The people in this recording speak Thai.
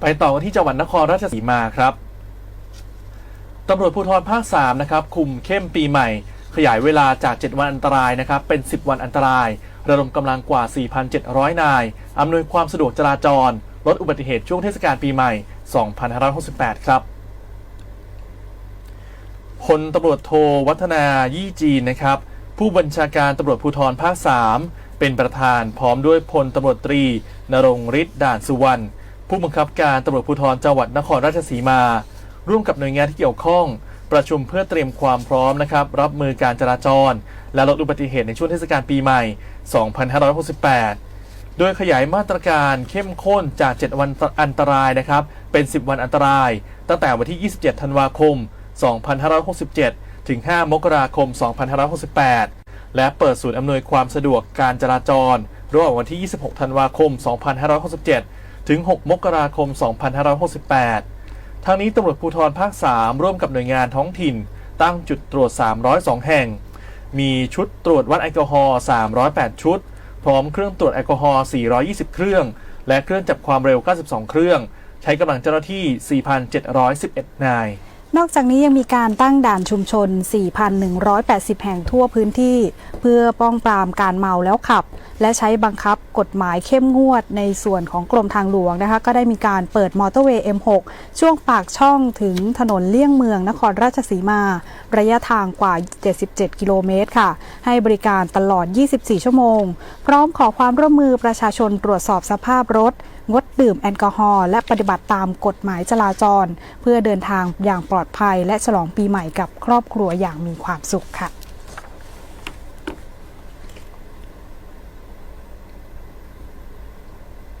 ไปต่อกันที่จังหวัดนครราชสีมาครับตำรวจภูธรภาค 3 นะครับ คุมเข้มปีใหม่ ขยายเวลาจาก 7 วันอันตรายนะครับ เป็น 10 วันอันตราย ระดมกำลังกว่า 4,700 นาย อำนวยความสะดวกจราจร ลดอุบัติเหตุช่วงเทศกาลปีใหม่ 2568 ครับพลตำรวจโทวัฒนายี่จีนนะครับ ผู้บัญชาการตำรวจภูธรภาค 3 เป็นประธานพร้อมด้วยพลตำรวจตรี นรงฤทธิ์ด่านสุวรรณ ผู้บังคับการตำรวจภูธรจังหวัดนครราชสีมา ร่วมกับหน่วยงานที่เกี่ยวข้อง ประชุมเพื่อเตรียมความพร้อมนะครับ รับมือการจราจร และลดอุบัติเหตุในช่วงเทศกาลปีใหม่ 2568 โดยขยายมาตรการเข้มข้นจาก 7 วันอันตรายนะครับ เป็น 10 วันอันตราย ตั้งแต่วันที่ 27 ธันวาคม 2567 ถึง 5 มกราคม 2568 และเปิดศูนย์อำนวยความสะดวกการจราจรระหว่างวันที่ 26 ธันวาคม 2567 ถึง 6 มกราคม 2568 ทางนี้ตำรวจภูธรภาค 3 ร่วมกับหน่วยงานท้องถิ่น ตั้งจุดตรวจ 302 แห่ง มีชุดตรวจวัดแอลกอฮอล์ 308 ชุด พร้อมเครื่องตรวจแอลกอฮอล์ 420 เครื่อง และเครื่องจับความเร็ว 92 เครื่อง ใช้กำลังเจ้าหน้าที่ 4,711 นาย นอกจากนี้ยังมีการตั้งด่านชุมชน 4,180 แห่งทั่วพื้นที่ เพื่อป้องปรามการเมาแล้วขับ และใช้บังคับกฎหมายเข้มงวดในส่วนของกรมทางหลวงนะคะ ก็ได้มีการเปิดมอเตอร์เวย์ M6 ช่วงปากช่องถึงถนนเลี่ยงเมืองนครราชสีมา ระยะทางกว่า 77 กิโลเมตรค่ะ ให้บริการตลอด 24 ชั่วโมง พร้อมขอความร่วมมือประชาชนตรวจสอบสภาพรถ งดดื่มแอลกอฮอล์และปฏิบัติตามกฎหมายจราจร เพื่อเดินทางอย่างปลอดภัยและฉลองปีใหม่กับครอบครัวอย่างมีความสุขค่ะ